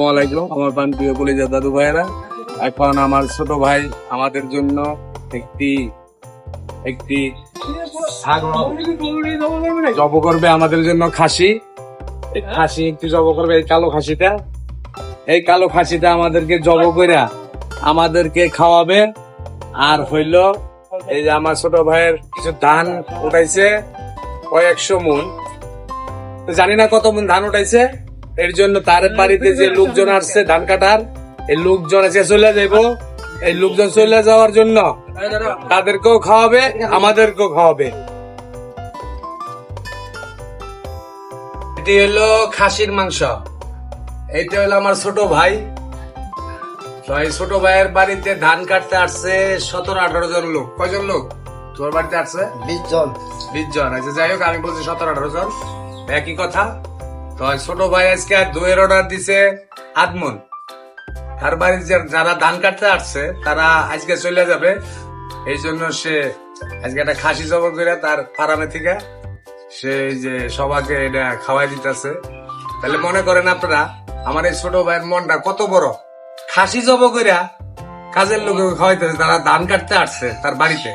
আসসালামাইকুম আমার পান প্রিয় কলিজা দাদু ভাইয়েরা এখন আমার ছোট ভাই আমাদের জন্য একটি একটি জব করবে আমাদের জন্য খাসি। খাসি একটু জব করবে এই কালো খাসিটা। এই কালো খাসিটা আমাদেরকে জব কইরা আমাদেরকে খাওয়াবে। আর হইল এই যে আমার ছোট ভাইয়ের কিছু ধান উঠাইছে কয়েকশো মন। জানি না কত মন ধান উঠাইছে। এর জন্য তার বাড়িতে যে লোকজন আসছে ধান কাটার এই লোকজন এসে চলে যাইব এই লোকজন চলে যাওয়ার জন্য তাদেরকেও খাওয়াবে আমাদেরকেও খাওয়াবে। এটি হলো খাসির মাংস। এইটা হলো আমার ছোট ভাই। তো এই ছোট ভাইয়ের বাড়িতে ধান কাটতে আসছে সতেরো আঠারো জন লোক। কয়জন লোক? তোর বাড়িতে আসছে? বিশ জন। বিশ জন। আচ্ছা যাই হোক আমি বলছি সতেরো আঠারো জন। একই কথা। তো ছোট ভাই আজকে দইয়ের অর্ডার দিছে আদমন। তার বাড়ির যারা ধান কাটতে আসছে, তারা আজকে চলে যাবে। এই জন্য সে আজকে একটা খাসি জবর করে তার ফার্মে থেকে সে যে সবাইকে এটা খাওয়াই দিতেছে। তাহলে মনে করেন আপনারা, আমার এই ছোট ভাইয়ের মনটা কত বড়। খাসি জব কইরা কাজের লোক খাওয়াইতেছে তারা ধান কাটতে আসছে তার বাড়িতে।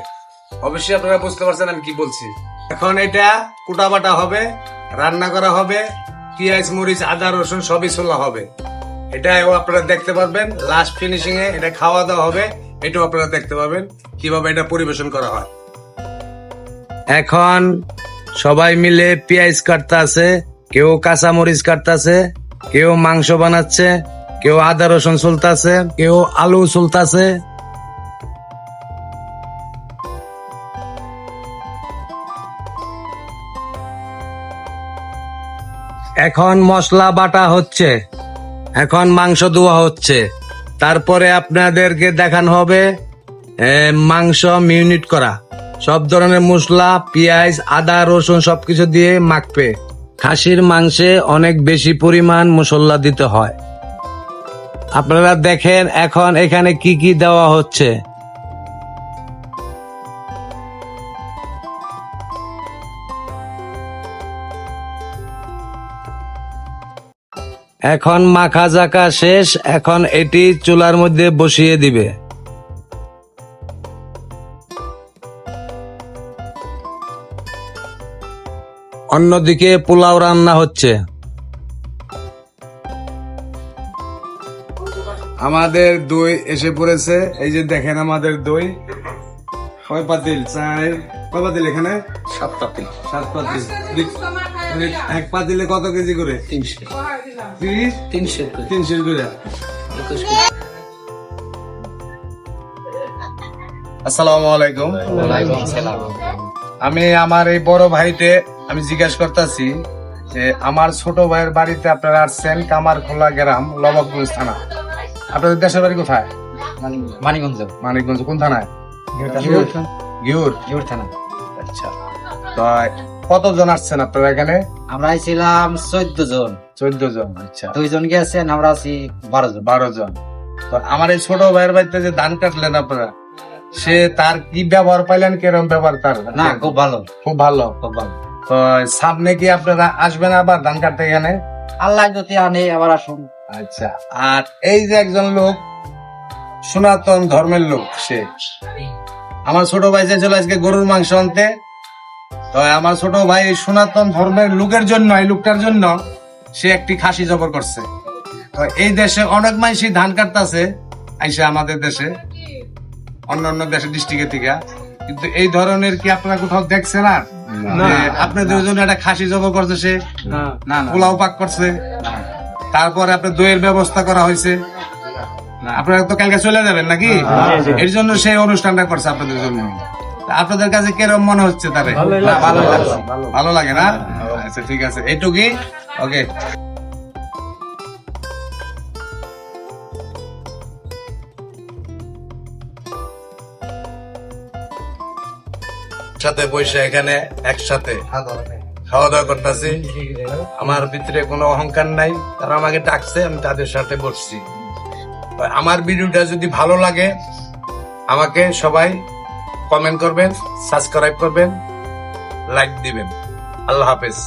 অবশ্যই আপনারা বুঝতে পারছেন আমি কি বলছি। এখন এটা কুটা বাটা হবে, রান্না করা হবে পেঁয়াজ, মরিচ, আদা, রসুন সবই ছোলা হবে। এটাও আপনারা দেখতে পারবেন। লাস্ট ফিনিশিং এ এটা খাওয়া দাওয়া হবে। এটাও আপনারা দেখতে পাবেন কীভাবে এটা পরিবেশন করা হয়। এখন সবাই মিলে পেঁয়াজ কাটতে আছে। কেউ কাঁচা মরিচ কাটতেছে কেউ মাংস বানাচ্ছে, কেউ আদা, রসুন চলতেছে কেউ আলু চলতেছে এখন মশলা বাটা হচ্ছে। এখন মাংস ধোয়া হচ্ছে। তারপরে আপনাদেরকে দেখানো হবে মাংস মিউনিট করা। সব ধরনের মশলা, পেঁয়াজ, আদা, রসুন সবকিছু দিয়ে মাখবে। খাসির মাংসে অনেক বেশি পরিমাণ মশলা দিতে হয়। আপনারা দেখেন এখন এখানে কি কি দেওয়া হচ্ছে। এখন মাখা জাকা শেষ এখন এটি চুলার মধ্যে বসিয়ে দিবে। অন্যদিকে পোলাও রান্না হচ্ছে। আমাদের দই এসে পড়েছে। এই যে দেখেন আমাদের দই। কয় পাতিল? চার কয় পাতিল এখানে? সাত পাতিল। সাত পাতিল। এক পাতিলে কত কেজি করে? তিনশো। তিরিশ? তিনশো তিনশো করে। আসসালামু আলাইকুম। আমি আমার এই বড় ভাইতে আমি জিজ্ঞাসা করতেছি যে আমার ছোট ভাইয়ের বাড়িতে আপনারা আসছেন কামারখোলা গ্রাম লবকগঞ্জ থানা। আপনাদের দেশের বাড়ি কোথায়? মানিকগঞ্জ। মানিকগঞ্জ কোন থানায়? গিউর গিউর। থানা। আচ্ছা। তো কতজন আসছেন আপনারা এখানে? আমরা ছিলাম চোদ্দ জন চোদ্দ জন আচ্ছা। দুইজন গেছেন আমরা আছি বারো জন বারো জন তো আমার এই ছোট ভাইয়ের বাড়িতে যে ধান কাটলেন আপনারা সে তার কি ব্যবহার পাইলেন? কিরম ব্যবহার তার? না খুব ভালো। খুব ভালো। খুব ভালো। তো সামনে কি আপনারা আসবেন আবার ধান কাটতে এখানে? আল্লাহ যদি আনে আবার আসুন। আচ্ছা। আর এই যে একজন লোক সনাতন ধর্মের লোক সে। আমার ছোট ভাই যে ছিল আজকে গরুর মাংস আনতে তো আমার ছোট ভাই এই সনাতন ধর্মের লোকের জন্য এই লোকটার জন্য সে একটি খাসি জবর করছে। তো এই দেশে অনেক মানুষই ধান কাটতেছে আইসে আমাদের দেশে অন্য অন্য দেশের ডিস্ট্রিক্টের থেকে। কিন্তু এই ধরনের কি আপনারা কোথাও দেখছেন আর? আপনাদের জন্য একটা খাসি জবর করছে সে? না। না পোলাও পাক করছে? তারপরে আপনার দইয়ের ব্যবস্থা করা হয়েছে? আপনারা তো কালকে চলে যাবেন নাকি? এর জন্য সেই অনুষ্ঠানটা করছে আপনাদের জন্য। আপনাদের কাছে কীরকম মনে হচ্ছে তারে? ভালো লাগছে ভালো লাগে। না? আচ্ছা ঠিক আছে এইটুকুই। ওকে। সাথে বসে এখানে একসাথে খাওয়া দাওয়া করতেছি। আমার ভিতরে কোনো অহংকার নাই। তারা আমাকে ডাকছে আমি তাদের সাথে বসছি। আমার ভিডিওটা যদি ভালো লাগে আমাকে সবাই কমেন্ট করবেন সাবস্ক্রাইব করবেন লাইক দিবেন। আল্লাহ হাফেজ।